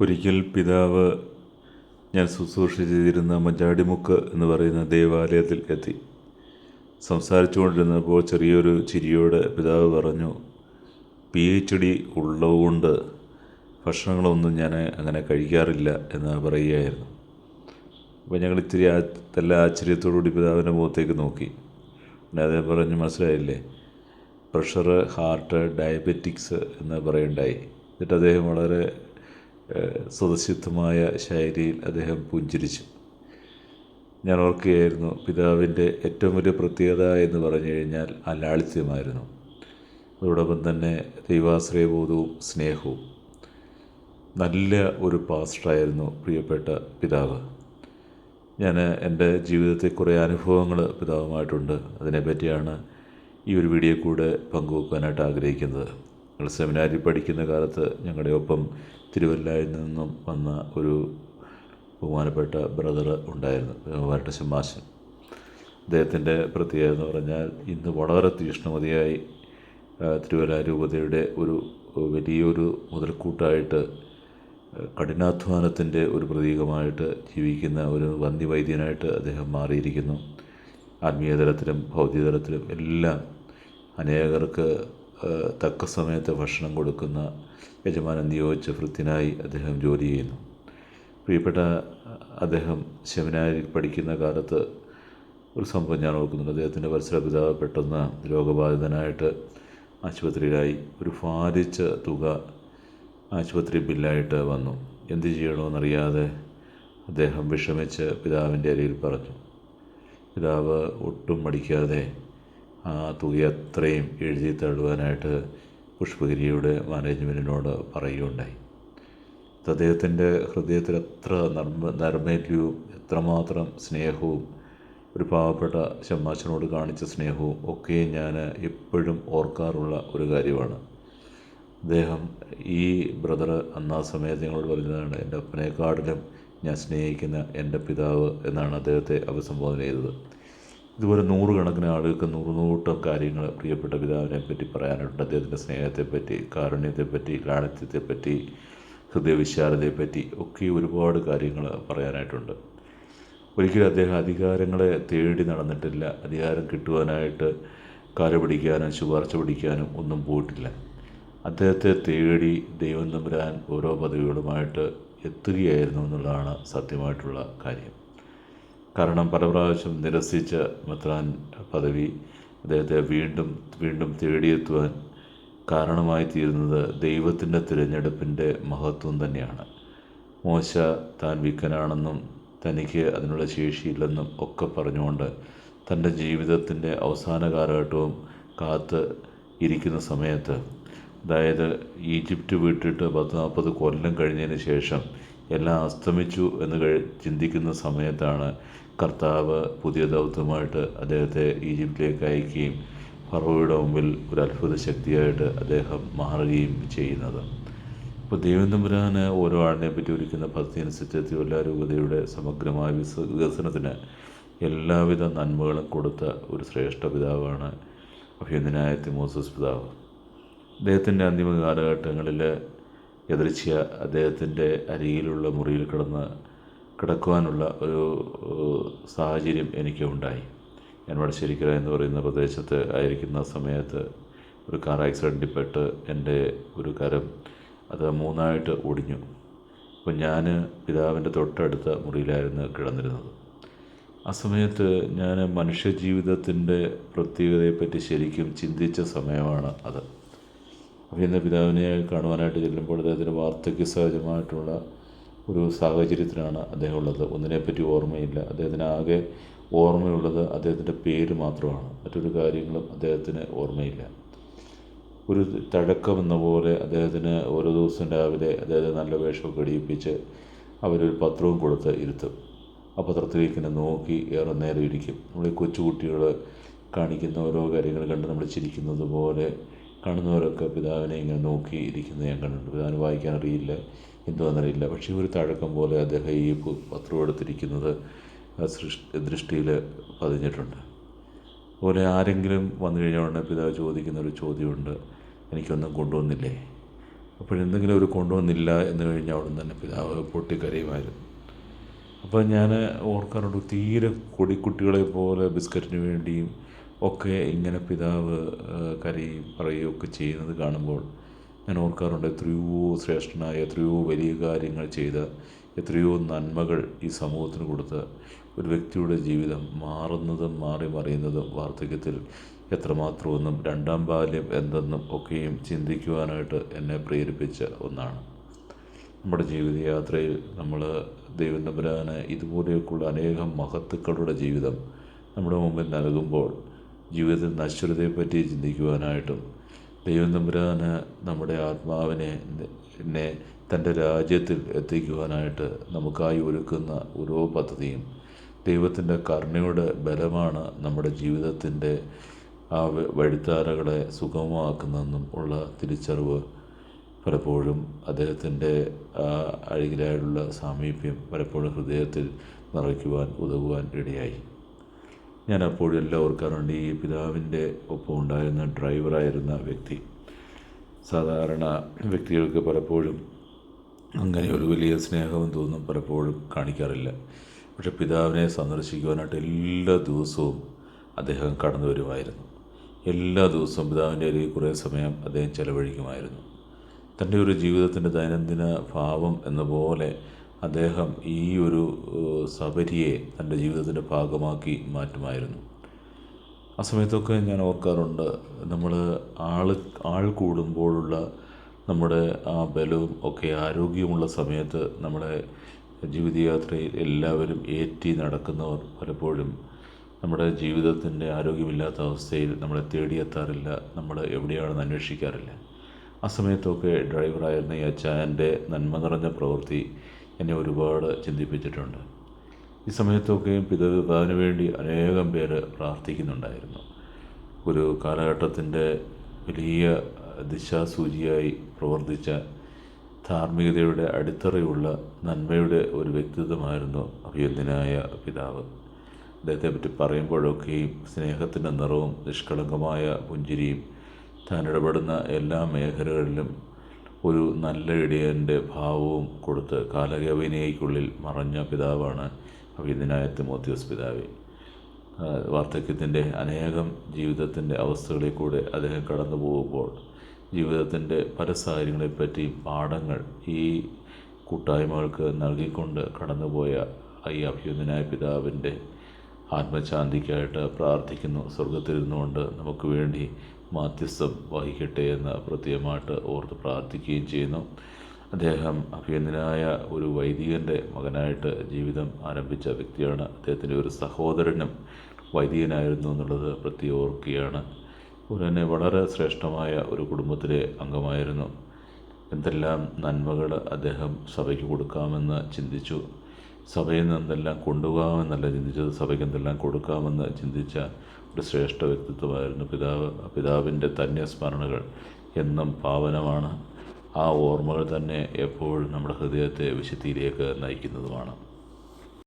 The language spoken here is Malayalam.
ഒരിക്കൽ പിതാവ് ഞാൻ ശുശ്രൂഷ ചെയ്തിരുന്ന മഞ്ചാടിമുക്ക് എന്ന് പറയുന്ന ദേവാലയത്തിൽ എത്തി. സംസാരിച്ചു കൊണ്ടിരുന്നപ്പോൾ ചെറിയൊരു ചിരിയോടെ പിതാവ് പറഞ്ഞു പി എച്ച് ഡി ഉള്ളതുകൊണ്ട് ഭക്ഷണങ്ങളൊന്നും ഞാൻ അങ്ങനെ കഴിക്കാറില്ല എന്ന് പറയുകയായിരുന്നു. അപ്പോൾ ഞങ്ങൾ ഇത്തിരി നല്ല ആശ്ചര്യത്തോടുകൂടി പിതാവിന്റെ മുഖത്തേക്ക് നോക്കി. പിന്നെ പറഞ്ഞ് മനസ്സിലായില്ലേ? പ്രഷർ ഹാർട്ട് ഡയബറ്റിക്സ് എന്ന് പറയുണ്ടായി. എന്നിട്ട് അദ്ദേഹം വളരെ സ്വതസിദ്ധമായ ശൈലിയിൽ അദ്ദേഹം പുഞ്ചിരിച്ചു. ഞാൻ ഓർക്കുകയായിരുന്നു പിതാവിന്റെ ഏറ്റവും വലിയ പ്രത്യേകത എന്ന് പറഞ്ഞു കഴിഞ്ഞാൽ ആ ലാളിത്യമായിരുന്നു. അതോടൊപ്പം തന്നെ ദൈവാശ്രയബോധവും സ്നേഹവും. നല്ല ഒരു പാസ്റ്ററായിരുന്നു പ്രിയപ്പെട്ട പിതാവ്. ഞാൻ എന്റെ ജീവിതത്തെ കുറേ അനുഭവങ്ങൾ പിതാവുമായിട്ടുണ്ട്. അതിനെപ്പറ്റിയാണ് ഈ ഒരു വീഡിയോ കൂടെ പങ്കുവെക്കാനായിട്ട് ആഗ്രഹിക്കുന്നത്. ഞങ്ങൾ സെമിനാരിൽ പഠിക്കുന്ന കാലത്ത് ഞങ്ങളുടെ ഒപ്പം തിരുവല്ലയിൽ നിന്നും വന്ന ഒരു ബഹുമാനപ്പെട്ട ബ്രദർ ഉണ്ടായിരുന്നു ബഹുമാനപ്പെട്ട ശമാശൻ അദ്ദേഹത്തിന്റെ പ്രത്യേകത എന്ന് പറഞ്ഞാൽ ഇന്ന് വളരെ തീഷ്ണമതിയായി തിരുവല്ല രൂപതയുടെ ഒരു വലിയൊരു മുതൽക്കൂട്ടായിട്ട് കഠിനാധ്വാനത്തിന്റെ ഒരു പ്രതീകമായിട്ട് ജീവിക്കുന്ന ഒരു വന്യവൈദ്യനായിട്ട് അദ്ദേഹം മാറിയിരിക്കുന്നു. ആത്മീയതലത്തിലും ഭൗതികതലത്തിലും എല്ലാം അനേകർക്ക് തക്ക സമയത്ത് ഭക്ഷണം കൊടുക്കുന്ന യജമാനൻ നിയോഗിച്ച ഭൃത്യനായി അദ്ദേഹം ജോലി ചെയ്യുന്നു. പ്രിയപ്പെട്ട അദ്ദേഹം സെമിനാരിൽ പഠിക്കുന്ന കാലത്ത് ഒരു സംഭവം ഞാൻ ഓർക്കുന്നുണ്ട്. അദ്ദേഹത്തിന്റെ പരിസര പിതാവ് പെട്ടെന്ന് രോഗബാധിതനായിട്ട് ആശുപത്രിയിലായി ഒരു ഭാരിച്ച തുക ആശുപത്രി ബില്ലായിട്ട് വന്നു. എന്ത് ചെയ്യണമെന്നറിയാതെ അദ്ദേഹം വിഷമിച്ച് പിതാവിന്റെ അരിയിൽ പറഞ്ഞു പിതാവ് ഒട്ടും മടിക്കാതെ തുക അത്രയും എഴുതി തള്ളുവാനായിട്ട് പുഷ്പഗിരിയുടെ മാനേജ്മെന്റിനോട് പറയുകയുണ്ടായി. അദ്ദേഹത്തിന്റെ ഹൃദയത്തിൽ എത്ര നർമ്മ നർമ്മല്യവും എത്രമാത്രം സ്നേഹവും ഒരു പാവപ്പെട്ട ഷമ്മാച്ചനോട് കാണിച്ച സ്നേഹവും ഒക്കെ ഞാൻ എപ്പോഴും ഓർക്കാറുള്ള ഒരു കാര്യമാണ്. അദ്ദേഹം ഈ ബ്രദർ അന്ന് ആ സമയത്ത് ഞങ്ങളോട് പറഞ്ഞതാണ് എന്റെ അപ്പനേക്കാട്ടിലും ഞാൻ സ്നേഹിക്കുന്ന എന്റെ പിതാവ് എന്നാണ് അദ്ദേഹത്തെ അഭിസംബോധന ചെയ്തത്. ഇതുപോലെ നൂറുകണക്കിന് ആളുകൾക്ക് നൂറുനൂട്ടം കാര്യങ്ങൾ പ്രിയപ്പെട്ട പിതാവിനെ പറ്റി പറയാനുണ്ട്. അദ്ദേഹത്തിന്റെ സ്നേഹത്തെപ്പറ്റി കാരുണ്യത്തെപ്പറ്റി ലാളിത്യത്തെപ്പറ്റി ഹൃദയവിശാലതയെപ്പറ്റി ഒക്കെ ഒരുപാട് കാര്യങ്ങൾ പറയാനായിട്ടുണ്ട്. ഒരിക്കലും അദ്ദേഹം അധികാരങ്ങളെ തേടി നടന്നിട്ടില്ല. അധികാരം കിട്ടുവാനായിട്ട് കാല പിടിക്കാനും ശുപാർശ പിടിക്കാനും ഒന്നും പോയിട്ടില്ല. അദ്ദേഹത്തെ തേടി ദൈവം തമ്പുരാൻ ഓരോ പദവികളുമായിട്ട് എത്തുകയായിരുന്നു എന്നുള്ളതാണ് സത്യമായിട്ടുള്ള കാര്യം. കാരണം പല പ്രാവശ്യം നിരസിച്ച മെത്രാൻ പദവി അദ്ദേഹത്തെ വീണ്ടും വീണ്ടും തേടിയെത്തുവാൻ കാരണമായി തീരുന്നത് ദൈവത്തിന്റെ തിരഞ്ഞെടുപ്പിന്റെ മഹത്വം തന്നെയാണ്. മോശ താൻ വിക്കനാണെന്നും തനിക്ക് അതിനുള്ള ശേഷിയില്ലെന്നും ഒക്കെ പറഞ്ഞുകൊണ്ട് തന്റെ ജീവിതത്തിന്റെ അവസാന കാലഘട്ടവും കാത്ത് ഇരിക്കുന്ന സമയത്ത് അതായത് ഈജിപ്റ്റ് വിട്ടിട്ട് പത്ത് നാൽപ്പത് കൊല്ലം കഴിഞ്ഞതിന് ശേഷം എല്ലാം അസ്തമിച്ചു എന്ന് ചിന്തിക്കുന്ന സമയത്താണ് കർത്താവ് പുതിയ ദൗത്യമായിട്ട് അദ്ദേഹത്തെ ഈജിപ്തിലേക്ക് അയക്കുകയും ഫറോയുടെ മുമ്പിൽ ഒരു അത്ഭുത ശക്തിയായിട്ട് അദ്ദേഹം മാറുകയും ചെയ്യുന്നത്. ഇപ്പോൾ ദൈവം തമ്പുരാന് ഓരോ ആളിനെ പറ്റി ഒരുക്കുന്ന പദ്ധതി അനുസരിച്ച് തിരുവല്ല രൂപതയുടെ സമഗ്രമായ വികസനത്തിന് എല്ലാവിധ നന്മകളും കൊടുത്ത ഒരു ശ്രേഷ്ഠ പിതാവാണ് അഭ്യന്തനായ തിമോസസ് പിതാവ്. അദ്ദേഹത്തിന്റെ അന്തിമ കാലഘട്ടങ്ങളിൽ എതിർച്ച അദ്ദേഹത്തിന്റെ അരികിലുള്ള മുറിയിൽ കിടന്ന് കിടക്കുവാനുള്ള ഒരു സാഹചര്യം എനിക്ക് ഉണ്ടായി. ഞാൻ വടശ്ശേരിക്കര എന്ന് പറയുന്ന പ്രദേശത്ത് ആയിരിക്കുന്ന സമയത്ത് ഒരു കാർ ആക്സിഡന്റിൽ പെട്ട് എന്റെ ഒരു കരം അത് മൂന്നായിട്ട് ഒടിഞ്ഞു. അപ്പോൾ ഞാൻ പിതാവിന്റെ തൊട്ടടുത്ത മുറിയിലായിരുന്നു കിടന്നിരുന്നത്. ആ സമയത്ത് ഞാൻ മനുഷ്യജീവിതത്തിന്റെ പ്രത്യേകതയെപ്പറ്റി ശരിക്കും ചിന്തിച്ച സമയമാണ് അത്. അപ്പോൾ ഇന്ന് പിതാവിനെ കാണുവാനായിട്ട് ചെല്ലുമ്പോൾ അദ്ദേഹത്തിന് വാർദ്ധക്യ സഹജമായിട്ടുള്ള ഒരു സാഹചര്യത്തിലാണ് അദ്ദേഹം ഉള്ളത് ഒന്നിനെപ്പറ്റി ഓർമ്മയില്ല. അദ്ദേഹത്തിന് ആകെ ഓർമ്മയുള്ളത് അദ്ദേഹത്തിന്റെ പേര് മാത്രമാണ്. മറ്റൊരു കാര്യങ്ങളും അദ്ദേഹത്തിന് ഓർമ്മയില്ല. ഒരു തഴക്കം എന്ന പോലെ അദ്ദേഹത്തിന് ഓരോ ദിവസം രാവിലെ അദ്ദേഹത്തെ നല്ല വേഷമൊക്കെ അടിയിപ്പിച്ച് അവരൊരു പത്രവും കൊടുത്ത് ഇരുത്തും. ആ പത്രത്തിലേക്ക് തന്നെ നോക്കി ഏറെ നേരം ഇരിക്കും. നമ്മൾ ഈ കൊച്ചുകുട്ടികൾ കാണിക്കുന്ന ഓരോ കാര്യങ്ങൾ കണ്ട് നമ്മൾ ചിരിക്കുന്നത് പോലെ കാണുന്നവരൊക്കെ പിതാവിനെ ഇങ്ങനെ നോക്കി ഇരിക്കുന്നത് ഞാൻ കണ്ടിട്ടുണ്ട്. പിതാവിന് വായിക്കാൻ അറിയില്ല. എന്തുവാണെന്നറിയില്ല പക്ഷേ ഒരു തഴക്കം പോലെ അദ്ദേഹം ഈ പത്രം എടുത്തിരിക്കുന്നത് സൃഷ്ടി ദൃഷ്ടിയിൽ പതിഞ്ഞിട്ടുണ്ട്. അതുപോലെ ആരെങ്കിലും വന്നു കഴിഞ്ഞാൽ ഉടനെ പിതാവ് ചോദിക്കുന്ന ഒരു ചോദ്യമുണ്ട്. എനിക്കൊന്നും കൊണ്ടുവന്നില്ലേ? അപ്പോഴെന്തെങ്കിലും ഒരു കൊണ്ടുവന്നില്ല എന്ന് കഴിഞ്ഞാൽ ഉടൻ തന്നെ പിതാവ് പൊട്ടിക്കരയുമായിരുന്നു. അപ്പോൾ ഞാൻ ഓർക്കാറുണ്ട് തീരെ കൊടിക്കുട്ടികളെ പോലെ ബിസ്ക്കറ്റിന് വേണ്ടിയും ഒക്കെ ഇങ്ങനെ പിതാവ് കരയും പറയുകയും ഒക്കെ ചെയ്യുന്നത് കാണുമ്പോൾ ഞാൻ ഓർക്കാറുണ്ട് എത്രയോ ശ്രേഷ്ഠനായ എത്രയോ വലിയ കാര്യങ്ങൾ ചെയ്ത എത്രയോ നന്മകൾ ഈ സമൂഹത്തിന് കൊടുത്ത് ഒരു വ്യക്തിയുടെ ജീവിതം മാറുന്നതും മാറി മറിയുന്നതും വാർദ്ധക്യത്തിൽ എത്രമാത്രമൊന്നും രണ്ടാം ബാല്യം എന്തെന്നും ഒക്കെയും ചിന്തിക്കുവാനായിട്ട് എന്നെ പ്രേരിപ്പിച്ച ഒന്നാണ്. നമ്മുടെ ജീവിതയാത്രയിൽ നമ്മൾ ദൈവം ഇതുപോലെയൊക്കെയുള്ള അനേകം മഹത്തുക്കളുടെ ജീവിതം നമ്മുടെ മുമ്പിൽ നൽകുമ്പോൾ ജീവിതത്തിൽ നശ്വരതയെപ്പറ്റി ചിന്തിക്കുവാനായിട്ടും ദൈവം തമ്പുരാന് നമ്മുടെ ആത്മാവിനെ പിന്നെ തന്റെ രാജ്യത്തിൽ എത്തിക്കുവാനായിട്ട് നമുക്കായി ഒരുക്കുന്ന ഓരോ പദ്ധതിയും ദൈവത്തിന്റെ കരുണയുടെ ബലമാണ് നമ്മുടെ ജീവിതത്തിന്റെ ആ വഴിത്താരകളെ സുഗമമാക്കുന്നതെന്നും ഉള്ള തിരിച്ചറിവ് പലപ്പോഴും അദ്ദേഹത്തിന്റെ ആ അഴികിലായുള്ള സാമീപ്യം പലപ്പോഴും ഹൃദയത്തിൽ നിറയ്ക്കുവാൻ ഉതകുവാൻ ഇടയായി. ഞാൻ അപ്പോഴും എല്ലാം ഓർക്കാറുണ്ട് ഈ പിതാവിന്റെ ഒപ്പം ഉണ്ടായിരുന്ന ഡ്രൈവറായിരുന്ന വ്യക്തി. സാധാരണ വ്യക്തികൾക്ക് പലപ്പോഴും അങ്ങനെ ഒരു വലിയ സ്നേഹവും തോന്നും പലപ്പോഴും കാണിക്കാറില്ല. പക്ഷെ പിതാവിനെ സന്ദർശിക്കുവാനായിട്ട് എല്ലാ ദിവസവും അദ്ദേഹം കടന്നു വരുമായിരുന്നു. എല്ലാ ദിവസവും പിതാവിന്റെ അരികിൽ കുറേ സമയം അദ്ദേഹം ചെലവഴിക്കുമായിരുന്നു. തന്റെ ഒരു ജീവിതത്തിന്റെ ദൈനംദിന ഭാവം എന്ന പോലെ അദ്ദേഹം ഈ ഒരു സബരിയെ തന്റെ ജീവിതത്തിന്റെ ഭാഗമാക്കി മാറ്റുമായിരുന്നു. ആ സമയത്തൊക്കെ ഞാൻ ഓർക്കാറുണ്ട് നമ്മൾ ആൾ ആൾ കൂടുമ്പോഴുള്ള നമ്മുടെ ആ ബലവും ഒക്കെ ആരോഗ്യമുള്ള സമയത്ത് നമ്മുടെ ജീവിതയാത്രയിൽ എല്ലാവരും ഏറ്റി നടക്കുന്നവർ പലപ്പോഴും നമ്മുടെ ജീവിതത്തിന്റെ ആരോഗ്യമില്ലാത്ത അവസ്ഥയിൽ നമ്മളെ തേടിയെത്താറില്ല നമ്മൾ എവിടെയാണെന്ന് അന്വേഷിക്കാറില്ല. ആ സമയത്തൊക്കെ ഡ്രൈവറായിരുന്ന ഈ അച്ചായന്റെ നന്മ നിറഞ്ഞ പ്രവൃത്തി എന്നെ ഒരുപാട് ചിന്തിപ്പിച്ചിട്ടുണ്ട്. ഈ സമയത്തൊക്കെയും പിതാവിന് വേണ്ടി അനേകം പേര് പ്രാർത്ഥിക്കുന്നുണ്ടായിരുന്നു. ഒരു കാലഘട്ടത്തിന്റെ വലിയ ദിശാസൂചിയായി പ്രവർത്തിച്ച ധാർമ്മികതയുടെ അടിത്തറയുള്ള നന്മയുടെ ഒരു വ്യക്തിത്വമായിരുന്നു അഭിയന്തനായ പിതാവ്. അദ്ദേഹത്തെ പറ്റി പറയുമ്പോഴൊക്കെയും സ്നേഹത്തിന്റെ നിറവും നിഷ്കളങ്കമായ പുഞ്ചിരിയും താൻ ഇടപെടുന്ന എല്ലാ മേഖലകളിലും ഒരു നല്ല ഇടയന്റെ ഭാവവും കൊടുത്ത് കാലകവിനയ്ക്കുള്ളിൽ മറഞ്ഞ പിതാവാണ് അഭിനനായ തിമോത്തിയോസ് പിതാവ്. വാർദ്ധക്യത്തിന്റെ അനേകം ജീവിതത്തിന്റെ അവസ്ഥകളിൽ കൂടെ അദ്ദേഹം കടന്നു പോകുമ്പോൾ ജീവിതത്തിന്റെ പല സാഹചര്യങ്ങളെപ്പറ്റി പാഠങ്ങൾ ഈ കൂട്ടായ്മകൾക്ക് നൽകിക്കൊണ്ട് കടന്നുപോയ ഈ അഭ്യുന്നനായ പിതാവിന്റെ ആത്മശാന്തിക്കായിട്ട് പ്രാർത്ഥിക്കുന്നു. സ്വർഗത്തിലിരുന്നുകൊണ്ട് നമുക്ക് വേണ്ടി മാധ്യസ്ഥം വഹിക്കട്ടെ എന്ന് പ്രത്യേകമായിട്ട് ഓർത്ത് പ്രാർത്ഥിക്കുകയും ചെയ്യുന്നു. അദ്ദേഹം അഭിയന്തനായ ഒരു വൈദികന്റെ മകനായിട്ട് ജീവിതം ആരംഭിച്ച വ്യക്തിയാണ്. അദ്ദേഹത്തിന്റെ ഒരു സഹോദരനും വൈദികനായിരുന്നു എന്നുള്ളത് പ്രത്യേകം ഓർക്കുകയാണ് അതുപോലെ തന്നെ വളരെ ശ്രേഷ്ഠമായ ഒരു കുടുംബത്തിലെ അംഗമായിരുന്നു. എന്തെല്ലാം നന്മകൾ അദ്ദേഹം സഭയ്ക്ക് കൊടുക്കാമെന്ന് ചിന്തിച്ചു. സഭയിൽ നിന്നെല്ലാം കൊണ്ടുപോകാമെന്നല്ല ചിന്തിച്ചത് സഭയ്ക്ക് എന്തെല്ലാം കൊടുക്കാമെന്ന് ചിന്തിച്ച ഒരു ശ്രേഷ്ഠ വ്യക്തിത്വമായിരുന്നു പിതാവ്. പിതാവിന്റെ ധന്യസ്മരണകൾ എന്നും പാവനമാണ്. ആ ഓർമ്മകൾ തന്നെ എപ്പോഴും നമ്മുടെ ഹൃദയത്തെ വിശുദ്ധിയിലേക്ക് നയിക്കുന്നതുമാണ്.